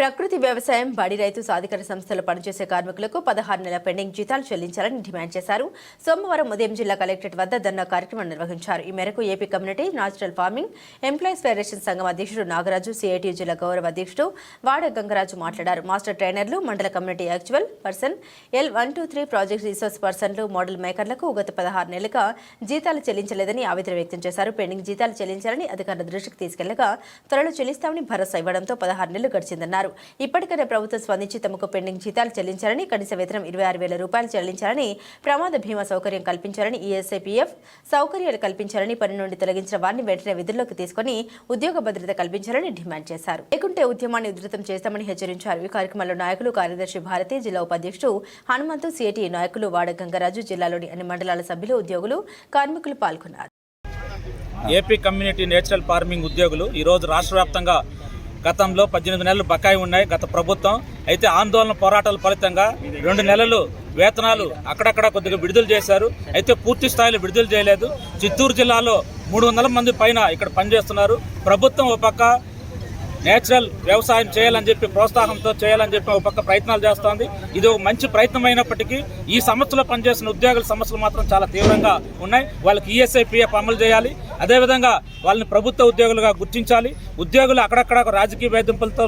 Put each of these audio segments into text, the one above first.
ప్రకృతి వ్యవసాయం బడి రైతు సాధికార సంస్థలు పనిచేసే కార్మికులకు పదహారు నెలల పెండింగ్ జీతాలు చెల్లించాలని డిమాండ్ చేశారు. సోమవారం ఉదయం జిల్లా కలెక్టరేట్ వద్ద ధర్నా కార్యక్రమం నిర్వహించారు. ఈ మేరకు AP community natural farming employees federation సంఘం అధ్యక్షుడు నాగరాజు సిఐటి జిల్లా గౌరవ అధ్యక్షుడు వాడ గంగరాజు మాట్లాడారు. మాస్టర్ ట్రైనర్లు మండల community actual person L one two three project resource పర్సన్లు model మేకర్లకు గత పదహారు నెలలుగా జీతాలు చెల్లించలేదని ఆవేదన వ్యక్తం చేశారు. పెండింగ్ జీతాలు చెల్లించాలని అధికారుల దృష్టికి తీసుకెళ్ళగా త్వరలో చెల్లిస్తామని భరోసా ఇవ్వడంతో పదహారు నెలలు గడిచిందన్నారు. ఇప్పటికైనా ప్రభుత్వం స్పందించి తమకు పెండింగ్ జీతాలు చెల్లించాలని కనీస వేతనం ఇరవై ఆరు వేల రూపాయలు చెల్లించాలని ప్రమాద బీమా సౌకర్యం కల్పించాలని ఈఎస్ఐపీఎఫ్ సౌకర్యాలు కల్పించాలని పని నుండి తొలగించిన వారిని వెంటనే విధుల్లోకి తీసుకుని ఉద్యోగ భద్రత కల్పించాలని డిమాండ్ చేశారు. లేకుంటే ఉద్యమాన్ని ఉధృతం చేస్తామని హెచ్చరించారు. ఈ కార్యక్రమంలో నాయకులు కార్యదర్శి భారతి జిల్లా ఉపాధ్యక్షుడు హనుమంతు సిఐటి నాయకులు వాడ గంగరాజు జిల్లాలోని అన్ని మండలాల సభ్యులు ఉద్యోగులు కార్మికులు పాల్గొన్నారు. ఏపీ కమ్యూనిటీ నేచురల్ ఫార్మింగ్ ఉద్యోగులు ఈరోజు రాష్ట్ర వ్యాప్తంగా గతంలో పద్దెనిమిది నెలలు బకాయి ఉన్నాయి గత ప్రభుత్వం. అయితే ఆందోళన పోరాటాల ఫలితంగా రెండు నెలలు వేతనాలు అక్కడక్కడ కొద్దిగా విడుదల చేశారు. అయితే పూర్తి స్థాయిలో విడుదల చేయలేదు. చిత్తూరు జిల్లాలో మూడు వందల మంది పైన ఇక్కడ పనిచేస్తున్నారు. ప్రభుత్వం ఒక పక్క నేచురల్ వ్యవసాయం చేయాలని చెప్పి ప్రోత్సాహంతో చేయాలని చెప్పి ఒక పక్క ప్రయత్నాలు చేస్తోంది. ఇది ఒక మంచి ప్రయత్నం అయినప్పటికీ ఈ సంస్థలో పనిచేసిన ఉద్యోగుల సమస్యలు మాత్రం చాలా తీవ్రంగా ఉన్నాయి. వాళ్ళకి ఈఎస్ఐ పిఎఫ్ అమలు చేయాలి. అదేవిధంగా వాళ్ళని ప్రభుత్వ ఉద్యోగులుగా గుర్తించాలి. ఉద్యోగులు అక్కడక్కడ రాజకీయ వేధింపులతో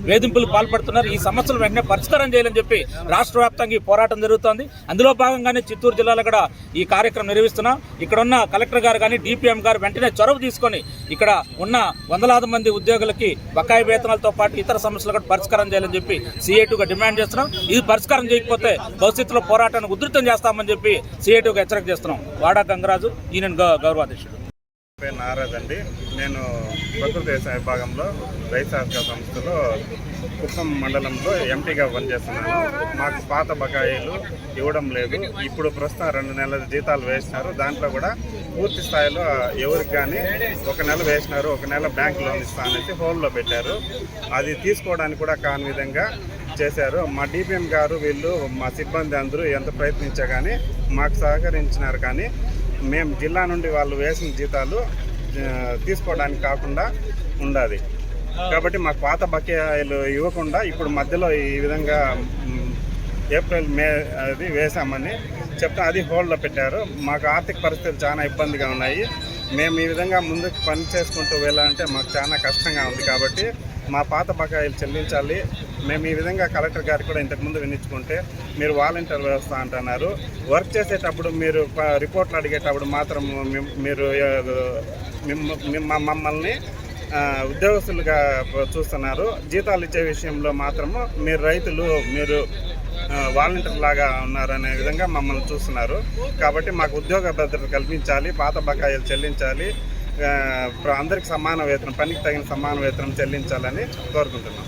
వేధింపులు పాల్పడుతున్నారు. ఈ సమస్యలు వెంటనే పరిష్కారం చేయాలని చెప్పి రాష్ట్ర వ్యాప్తంగా ఈ పోరాటం జరుగుతోంది. అందులో భాగంగానే చిత్తూరు జిల్లాలో కూడా ఈ కార్యక్రమం నిర్వహిస్తున్నాం. ఇక్కడ ఉన్న కలెక్టర్ గారు కానీ డిపిఎం గారు వెంటనే చొరవ తీసుకొని ఇక్కడ ఉన్న వందలాది మంది ఉద్యోగులకి బకాయి వేతనాలతో పాటు ఇతర సమస్యలు కూడా పరిష్కారం చేయాలని చెప్పి సిఐటుగా డిమాండ్ చేస్తున్నాం. ఇది పరిష్కారం చేయకపోతే భవిష్యత్తులో పోరాటాన్ని ఉధృతం చేస్తామని చెప్పి సిఐటుగా హెచ్చరిక చేస్తున్నాం. వాడా గంగరాజు ఈయన గౌ- గౌరవాధ్యక్షుడు. పేరు నారాజ్ అండి. నేను ప్రకృతి వ్యవసాయ విభాగంలో రైతు సహకార సంస్థలో కుప్పం మండలంలో ఎంపీగా పనిచేస్తున్నాను. మాకు పాత బకాయిలు ఇవ్వడం లేదు. ఇప్పుడు ప్రస్తుతం రెండు నెలల జీతాలు వేసినారు. దాంట్లో కూడా పూర్తి స్థాయిలో ఎవరికి కానీ ఒక నెల వేసినారు ఒక నెల బ్యాంక్ లోన్ ఇస్తా అనేసి హోల్డ్లో పెట్టారు. అది తీసుకోవడానికి కూడా కాని విధంగా చేశారు. మా డిపిఎం గారు వీళ్ళు మా సిబ్బంది అందరూ ఎంత ప్రయత్నించా కానీ మాకు సహకరించినారు కానీ మేము జిల్లా నుండి వాళ్ళు వేసిన జీతాలు తీసుకోవడానికి కాకుండా ఉండాలి కాబట్టి మాకు పాత బకాయిలు ఇవ్వకుండా ఇప్పుడు మధ్యలో ఈ విధంగా ఏప్రిల్ మే అది వేసామని చెప్తా అది హోల్డ్లో పెట్టారు. మాకు ఆర్థిక పరిస్థితులు చాలా ఇబ్బందిగా ఉన్నాయి. మేము ఈ విధంగా ముందుకు పని చేసుకుంటూ వెళ్ళాలంటే మాకు చాలా కష్టంగా ఉంది కాబట్టి మా పాత బకాయిలు చెల్లించాలి. మేము ఈ విధంగా కలెక్టర్ గారు కూడా ఇంతకుముందు వినించుకుంటే మీరు వాలంటీర్ వ్యవస్థ అంటున్నారు. వర్క్ చేసేటప్పుడు మీరు ప- రిపోర్ట్లు అడిగేటప్పుడు మాత్రం మీరు మిమ్మ- మమ్మల్ని ఉద్యోగస్తులుగా చూస్తున్నారు. జీతాలు ఇచ్చే విషయంలో మాత్రము మీరు రైతులు మీరు వాలంటీర్ లాగా ఉన్నారనే విధంగా మమ్మల్ని చూస్తున్నారు. కాబట్టి మాకు ఉద్యోగ భద్రత కల్పించాలి పాత బకాయిలు చెల్లించాలి. అందరికి సమాన వేతనం పనికి తగిన సమాన వేతనం చెల్లించాలని కోరుకుంటున్నాం.